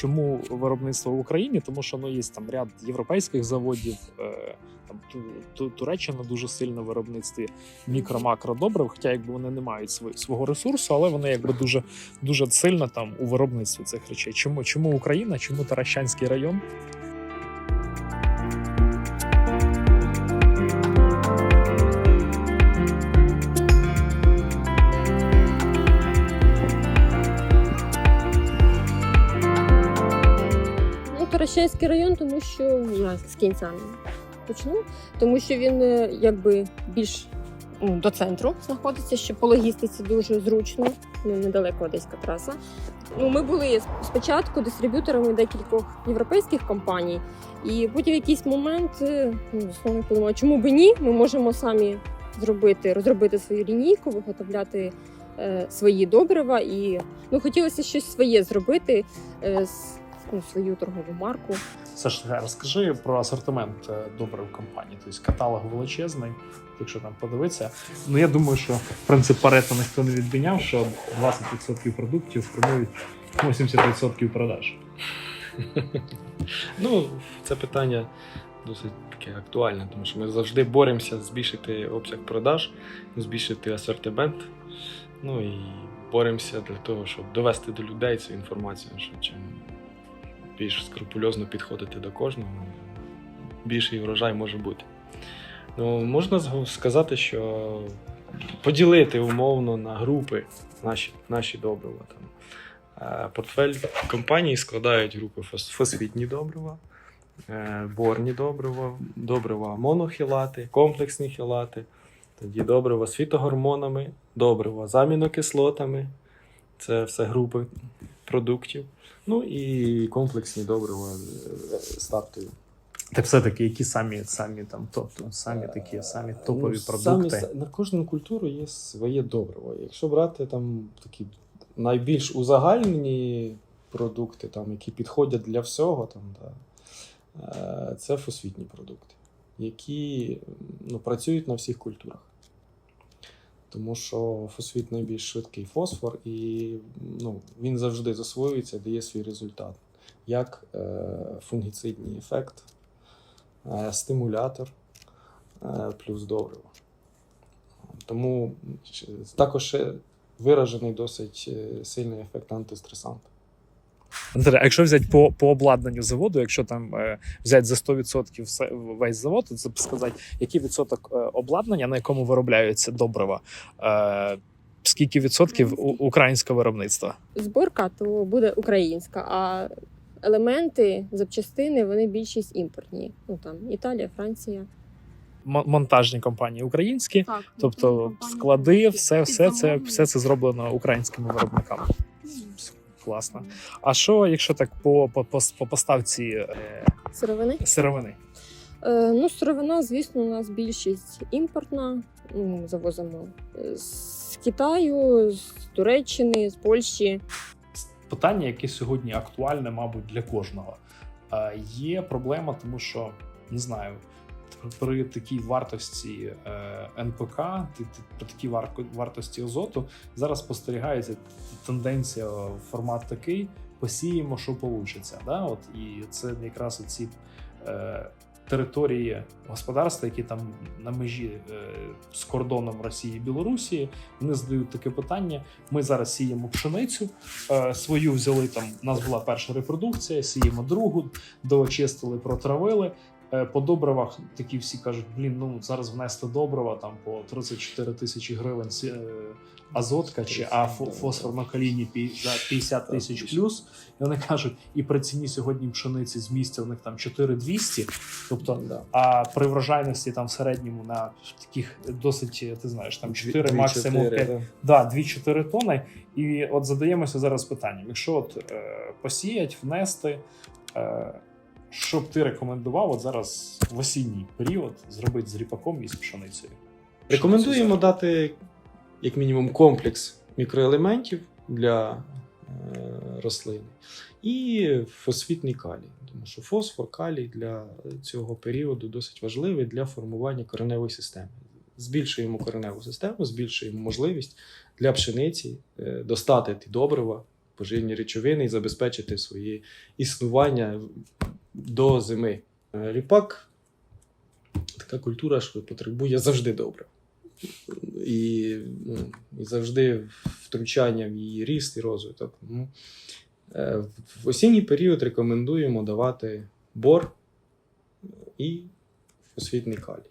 чому виробництво в Україні? Тому що ну є там ряд європейських заводів. Е, там Ту- Ту- Туреччина дуже сильно в виробництві мікро-макро добрив, хоча якби вони не мають св- свого ресурсу, але вони якби дуже дуже сильно там у виробництві цих речей. Чому чому Україна? Чому Таращанський район? Ну, район, тому що я з кінця почну, тому що він е, якби більш ну, до центру знаходиться, що по логістиці дуже зручно, ну, недалеко одеська траса. Ну, ми були спочатку дистриб'юторами декількох європейських компаній, і потім в якийсь момент е, ну, подумала, чому б і ні? Ми можемо самі зробити, розробити свою лінійку, виготовляти е, свої добрива. І ну, хотілося щось своє зробити. Е, з, ну, свою торгову марку. Саш, розкажи про асортимент е, добрив компанії. Тобто каталог величезний, якщо там подивитися. Ну я думаю, що принцип Парето ніхто не відміняв, що 20% продуктів формують 80% продаж. Ну, це питання досить таке актуальне, тому що ми завжди боремося збільшити обсяг продаж, збільшити асортимент. Ну і боремося для того, щоб довести до людей цю інформацію, що чим більш скрупульозно підходити до кожного, більший врожай може бути. Ну, можна сказати, що поділити умовно на групи наші, наші добрива. Там. Е, Портфель компанії складають групи фосфітні добрива, е, борні добрива, добрива монохілати, комплексні хілати, тоді добрива з фітогормонами, добрива з амінокислотами. Це все групи продуктів. Ну і комплексні добрива е, стартові. Так все-таки, які самі самі там тобто самі такі самі топові Ну, продукти. Самі, на кожну культуру є своє добриво. Якщо брати там такі найбільш узагальнені продукти, там, які підходять для всього, там, да, е, це фосфітні продукти, які ну, працюють на всіх культурах. Тому що фосфіт найбільш швидкий фосфор, і ну, він завжди засвоюється, дає свій результат. Як е, фунгіцидний ефект, е, стимулятор, е, плюс добриво. Тому також виражений досить е, сильний ефект антистресанта. А якщо взяти по, по обладнанню заводу, якщо там е, взяти за 100% все, весь завод, то це б сказати, який відсоток е, обладнання, на якому виробляються добрива, е, скільки відсотків українського виробництва? Зборка то буде українська, а елементи, запчастини вони більшість імпортні. Ну там Італія, Франція. Монтажні компанії українські, Так, тобто склади, все, все це, все це зроблено українськими виробниками. Класно. А що, якщо так по, по, по, по поставці е, сировини. сировини? Е, ну, сировина, звісно, у нас більшість імпортна. Ну, завозимо е, з Китаю, з Туреччини, з Польщі. питання, яке сьогодні актуальне, мабуть, для кожного. Е, Є проблема, тому що не знаю. При такій вартості е, НПК, ти- при такій вар- вартості азоту, зараз спостерігається тенденція в формат такий: посіємо, що вийде. Да? От, і це якраз ці е, території господарства, які там на межі е, з кордоном Росії і Білорусі, вони задають таке питання: ми зараз сіємо пшеницю, е, свою взяли там. У нас була перша репродукція, сіємо другу, доочистили, протравили. Е, По добривах такі всі кажуть: блін, ну зараз внести добрива там по 34 тисячі гривень е, азотка чи а фо- фосфор на коліні пі- за 50 тисяч плюс. І вони кажуть, і при ціні сьогодні пшениці з місця у них там 4200, тобто а при врожайності там в середньому на таких досить, ти знаєш, там 4, Дві- максимум чотири, 5, да. Да, 2-4 тони. І от задаємося зараз питанням: якщо от е, посіять, внести, е, що б ти рекомендував от зараз в осінній період зробити з ріпаком і з пшеницею? Рекомендуємо дати як мінімум комплекс мікроелементів для е, рослини і фосфітний калій. Тому що фосфор, калій для цього періоду досить важливий для формування кореневої системи. Збільшуємо кореневу систему, збільшуємо можливість для пшениці е, достати ті добрива поживні речовини і забезпечити своє існування до зими. Е, Ріпак така культура, що потребує завжди добре. І, ну, і завжди втручання в її ріст і розвиток. Е, в осінній період рекомендуємо давати бор і фосфітний калій.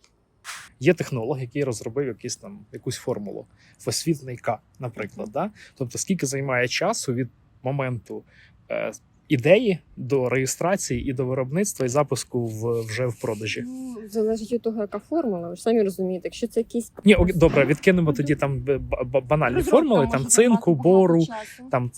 Є технолог, який розробив якийсь там якусь формулу, фосфітний К, наприклад. Да? Тобто, скільки займає часу від моменту е, ідеї до реєстрації і до виробництва і запуску в вже в продажі. Ну, залежить від того, яка формула. Ви ж самі розумієте, якщо це якісь Ні, ок, добре, відкинемо тоді там б- банальні формули, там цинку, бору, там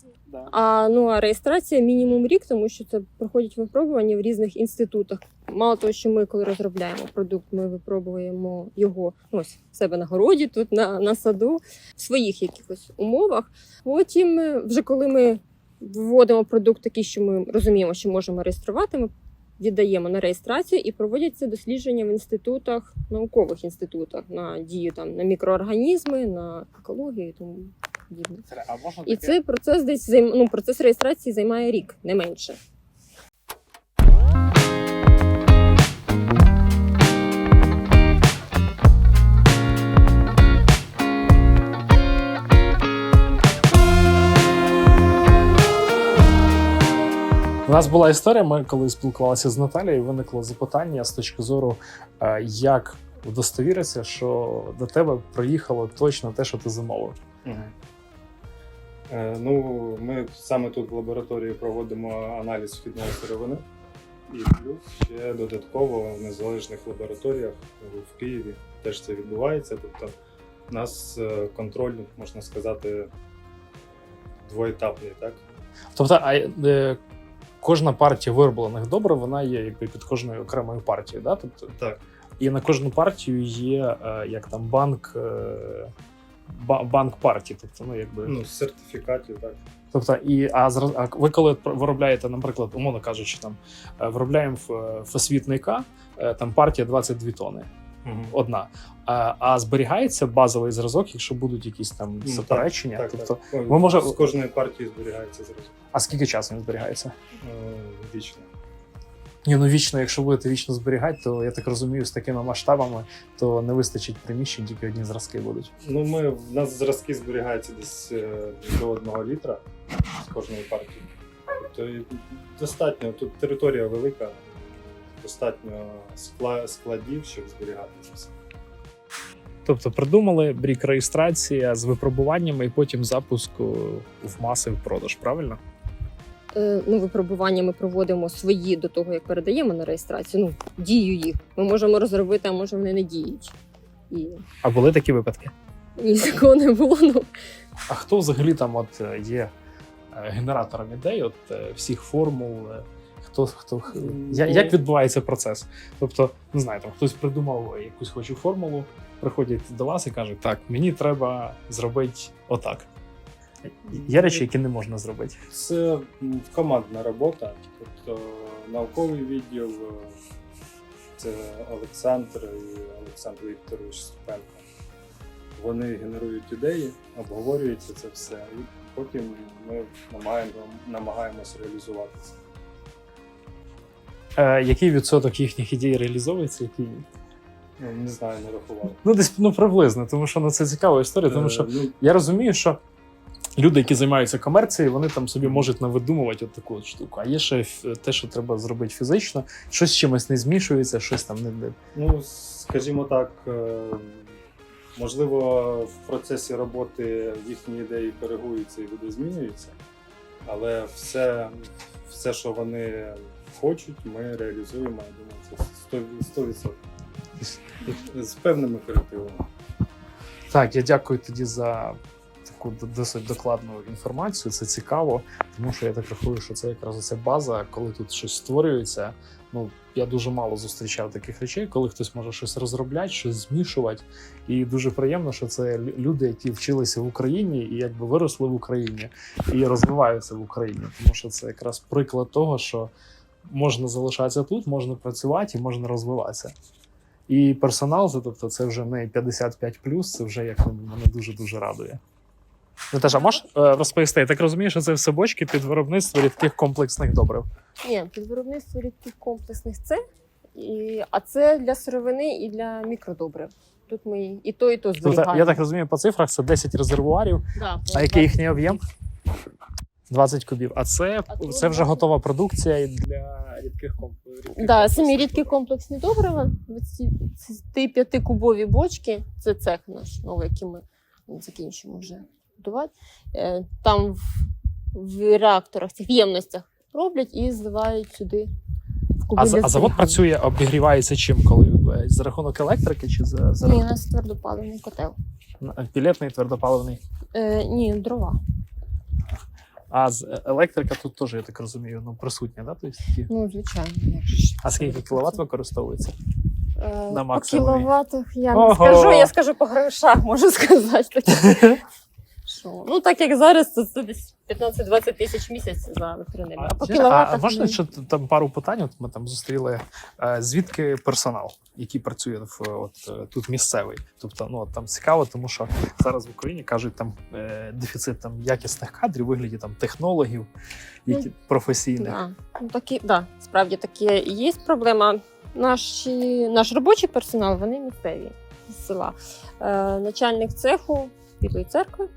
А ну а реєстрація мінімум рік, тому що це проходять випробування в різних інститутах. Мало того, що ми, коли розробляємо продукт, ми випробуємо його ну, ось в себе на городі, тут на, на саду, в своїх якихось умовах. Потім, е, вже коли ми вводимо продукт такий, що ми розуміємо, що можемо реєструвати, ми віддаємо на реєстрацію і проводяться дослідження в інститутах, наукових інститутах на дію там на мікроорганізми, на екологію і тому подібне. А можна І цей процес десь займ... ну, процес реєстрації займає рік, не менше. У нас була історія. Ми коли спілкувалися з Наталією, виникло запитання з точки зору, е, як удостовіритися, що до тебе приїхало точно те, що ти замовив. Е, Ну, ми саме тут в лабораторії проводимо аналіз вхідної сировини. І плюс ще додатково в незалежних лабораторіях в Києві теж це відбувається. Тобто у нас е, контроль, можна сказати, двоетапний, так? Тобто, а кожна партія вироблених добрив, вона є якби під кожною окремою партією. Да? Тобто, Так. і на кожну партію є е, як там банк. е, Банк партії, тобто, ну якби Ну, сертифікатів, так. Тобто, і а а ви коли виробляєте, наприклад, умовно кажучи, там е, виробляємо ф- фосфітний К, е, там партія 22 тони, одна. А, а зберігається базовий зразок, якщо будуть якісь там Ну, заперечення. Так, тобто, так. Ми може- З кожної партії зберігається зразу. а скільки часу він зберігається? Е, Вічно. Ні, ну вічно, якщо будете вічно зберігати, то я так розумію, з такими масштабами то не вистачить приміщень, тільки одні зразки будуть. Ну, ми, в нас зразки зберігаються десь е, до одного літра з кожної партії. Тобто достатньо, тут територія велика, достатньо складів, щоб зберігати це все. Тобто придумали брік реєстрація з випробуваннями і потім запуску в маси в продаж, правильно? Е, ну, випробування ми проводимо свої до того, як передаємо на реєстрацію. Ну, дію їх. Ми можемо розробити, а може вони не діють. І А були такі випадки? ні такого не було. Ну, А хто взагалі там от е, є е, генератором ідей, от е, всіх формул? Хто хто я- Ну- як відбувається процес? Тобто, не знаю, там хтось придумав якусь хоче формулу, приходять до вас і кажуть, так, мені треба зробити отак. Є речі, які не можна зробити. Це командна робота, тобто науковий відділ, е, це Олександр і Олександр Вікторович Степенко. Вони генерують ідеї, обговорюється це все, і потім ми намагаємо, намагаємося реалізувати це. Е, який відсоток їхніх ідей реалізовується, який ні? Ну, не знаю, не рахував. Ну, десь ну приблизно, тому що ну, це цікава історія, тому що Е, ну, Я розумію, що люди, які займаються комерцією, вони там собі можуть навидумувати от таку от штуку. А є ще те, що треба зробити фізично, щось з чимось не змішується, щось там не. не- Ну, скажімо так, е, можливо, в процесі роботи їхні ідеї коригуються і видозмінюються, але все, все, що вони хочуть, ми реалізуємо, я думаю, це 100%. 100%. З певними корективами. Так, я дякую тоді за таку досить докладну інформацію. Це цікаво, тому що я так рахую, що це якраз оця база, коли тут щось створюється. Ну, я дуже мало зустрічав таких речей, коли хтось може щось розробляти, щось змішувати. І дуже приємно, що це люди, які вчилися в Україні і якби виросли в Україні і розвиваються в Україні. Тому що це якраз приклад того, що можна залишатися тут, можна працювати і можна розвиватися. І персонал, тобто, це вже не 55 це вже як мене дуже дуже радує. Наташа, можеш е, розповісти? Я так розумію, що це все бочки під виробництво рідких комплексних добрив. Ні, під виробництво рідких комплексних це, і, а це для сировини і для мікродобрив. Тут ми і то, і то Тобто, я так розумію, по цифрах це 10 резервуарів. Да, А який їхній об'єм? 20 кубів. А це, А це вже готова продукція для рідких комплексів. Да, самі рідкі комплексні добрива. Ці, ці п'ятикубові бочки, це цех наш новий, який ми закінчимо вже будувати. Е, Там в, в реакторах, цих ємностях роблять і зливають сюди А, а завод працює, обігрівається чим, коли Е, за рахунок електрики чи за, за Ні, у нас твердопаливний котел. пілетний, твердопаливний? Е, ні, дрова. А з е, електрика тут теж, я так розумію, ну присутня, да? Тобто, такі... Ну, звичайно. якщо ж. А скільки кіловат використовується? Е, на по максимумі? кіловатах я Ого! не скажу, я скажу по грошах, можу сказати. Що? Ну, так як зараз, то це десь 15-20 тисяч місяць за електроенергію. А по а можна ну, ще там пару питань? От ми там зустріли. Е, Звідки персонал, який працює в от е, тут місцевий? Тобто, ну там цікаво, тому що зараз в Україні кажуть там е, дефіцит там якісних кадрів, вигляді там технологів, які професійних. Да. Ну, такі, да, справді таке є проблема. Наші, наш робочий персонал, вони місцеві з села. Е, начальник цеху Білої церкви,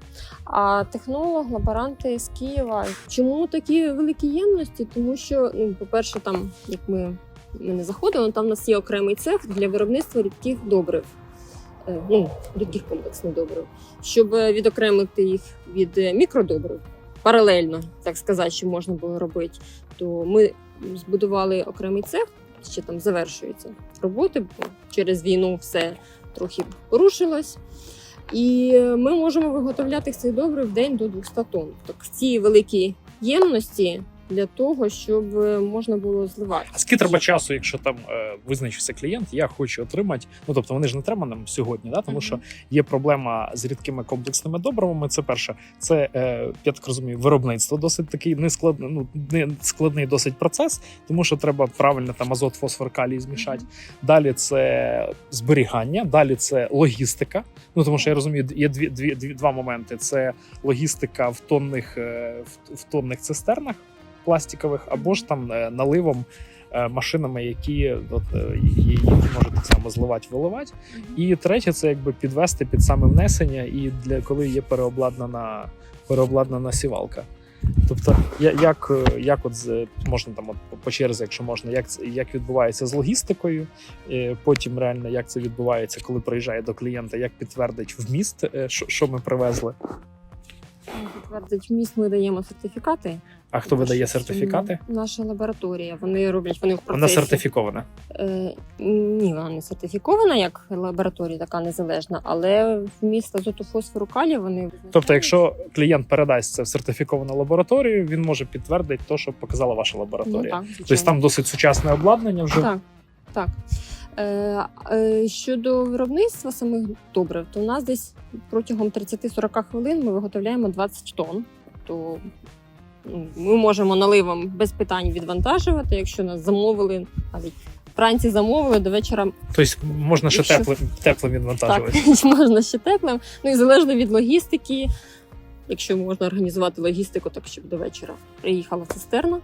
а технолог, лаборанти з Києва. Чому такі великі ємності? Тому що, ну, по-перше, там, як ми, ми не заходили, там у нас є окремий цех для виробництва рідких добрив. Е, Ну, рідких комплексних добрив, щоб відокремити їх від е, мікродобрив, паралельно, так сказати, що можна було робити, то ми збудували окремий цех, ще там завершуються роботи, бо через війну все трохи порушилось. І ми можемо виготовляти цих добрив в день до 200 тонн. Так ці великі ємності для того, щоб е, можна було зливати. А скільки треба часу, якщо там е, визначився клієнт, я хочу отримати. Ну тобто вони ж не треба нам сьогодні, да? тому Мгм. що є проблема з рідкими комплексними добривами. Це перше, це е, я так розумію, виробництво досить такий нескладний, ну не складний досить процес, тому що треба правильно там азот, фосфор, калій змішати. Далі це зберігання, далі це логістика. Ну тому що я розумію, є дві, дві, дві два моменти: це логістика в тонних е, в, в тонних цистернах пластикових, або ж там е, наливом. е, Машинами, які от, е, які можуть так само зливати, виливати. І третє, це якби підвести під саме внесення, і для коли є переобладнана переобладнана сівалка. Тобто, як, як от можна там от по- черзі, якщо можна, як як відбувається з логістикою, потім реально як це відбувається, коли приїжджає до клієнта, як підтвердить вміст, що, що ми привезли. Підтвердить вміст, ми даємо сертифікати. А хто видає сертифікати? Наша лабораторія. Вони роблять вони в Вона сертифікована. Е, ні, вона не сертифікована як лабораторія, така незалежна, але вміст азоту фосфору калію вони. Тобто, якщо клієнт передасть це в сертифіковану лабораторію, він може підтвердити те, що показала ваша ну, лабораторія. так, тобто там досить сучасне обладнання вже. Так, так. Е, е, щодо виробництва самих добрив, то у нас десь протягом 30-40 хвилин ми виготовляємо 20 тонн. Тобто ну, ми можемо наливом без питань відвантажувати, якщо нас замовили навіть. Вранці замовили до вечора Тобто можна ще Якщо- теплим, теплим відвантажувати. так можна ще теплим. Ну і залежно від логістики, якщо можна організувати логістику, так щоб до вечора приїхала цистерна,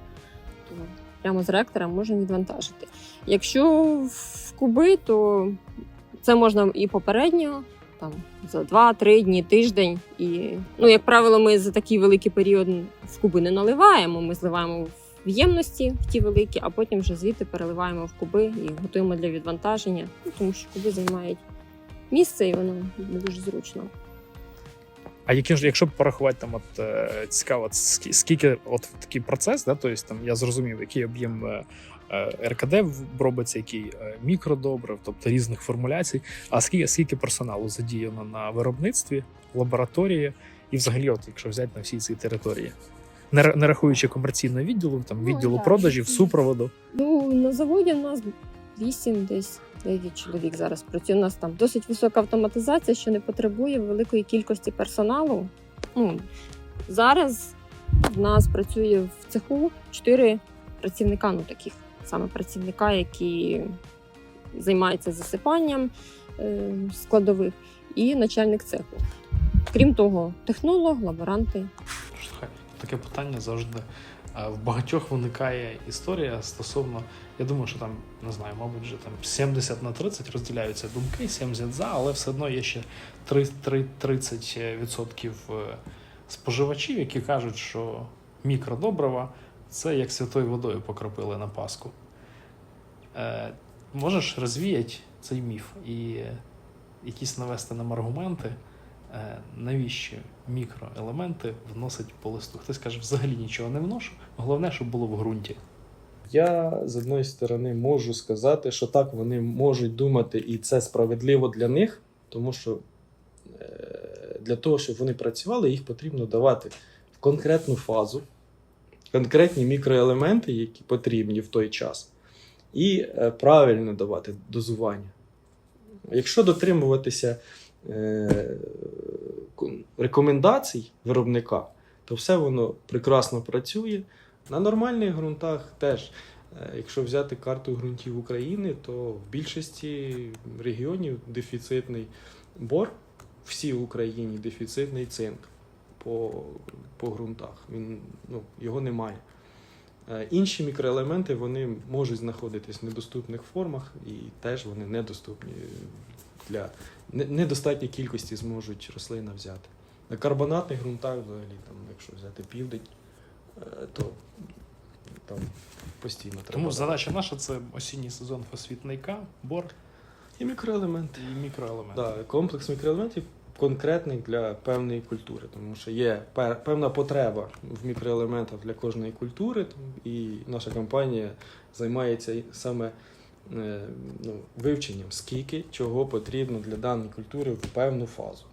то прямо з реактора можна відвантажити. Якщо в куби, то це можна і попередньо, там за 2-3 дні, тиждень. І, ну, як правило, ми за такий великий період в куби не наливаємо. Ми зливаємо в ємності в ті великі, а потім вже звідти переливаємо в куби і готуємо для відвантаження, ну, тому що куби займають місце, і воно не дуже зручно. А які ж, якщо порахувати там, от е, цікаво, скільки от такий процес, да, тобто там я зрозумів, який об'єм е, РКД робиться, який е, мікродобрив, тобто різних формуляцій. А скільки, скільки персоналу задіяно на виробництві, лабораторії і взагалі, от якщо взяти на всій цій території, не, не рахуючи комерційного відділу, там Ну, відділу так. продажів, супроводу. Ну, на заводі у нас 8 десь 9 чоловік зараз працює. У нас там досить висока автоматизація, що не потребує великої кількості персоналу. Ну, зараз в нас працює в цеху 4 працівника, ну таких саме працівника, які займаються засипанням е, складових, і начальник цеху. Крім того, технолог, лаборанти. Таке питання завжди. Е, В багатьох виникає історія стосовно. Я думаю, що там не знаю, мабуть, вже там 70 на 30 розділяються думки, 70 за, але все одно є ще 30% е, споживачів, які кажуть, що мікродобрива це як святою водою покропили на Пасху. Е, можеш розвіяти цей міф і якісь навести нам аргументи, е, навіщо мікроелементи вносить по листу. Хтось каже, взагалі нічого не вношу, головне, щоб було в ґрунті. Я з одної сторони можу сказати, що так вони можуть думати, і це справедливо для них, тому що е, для того, щоб вони працювали, їх потрібно давати в конкретну фазу, конкретні мікроелементи, які потрібні в той час, і е, правильно давати дозування. Якщо дотримуватися е, рекомендацій виробника, то все воно прекрасно працює. На нормальних ґрунтах теж, е, якщо взяти карту ґрунтів України, то в більшості регіонів дефіцитний бор, всі в Україні дефіцитний цинк по, по ґрунтах. Він, ну, його немає. Е, Інші мікроелементи вони можуть знаходитись в недоступних формах і теж вони недоступні для недостатньої кількості зможуть рослина взяти. На карбонатних ґрунтах, взагалі, там, якщо взяти південь, е, то там постійно треба. Тому задача наша це осінній сезон фосфітника, бор І мікроелементи. і мікроелементи. Да, комплекс мікроелементів конкретний для певної культури, тому що є певна потреба в мікроелементах для кожної культури, і наша компанія займається саме е, ну, вивченням, скільки чого потрібно для даної культури в певну фазу.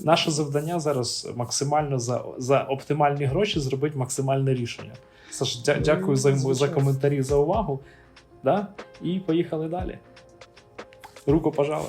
Наше завдання зараз максимально за, за оптимальні гроші зробити максимальне рішення. Саш, дя, Ну, дякую за, за коментарі, за увагу. Да? І поїхали далі. Руку пожали.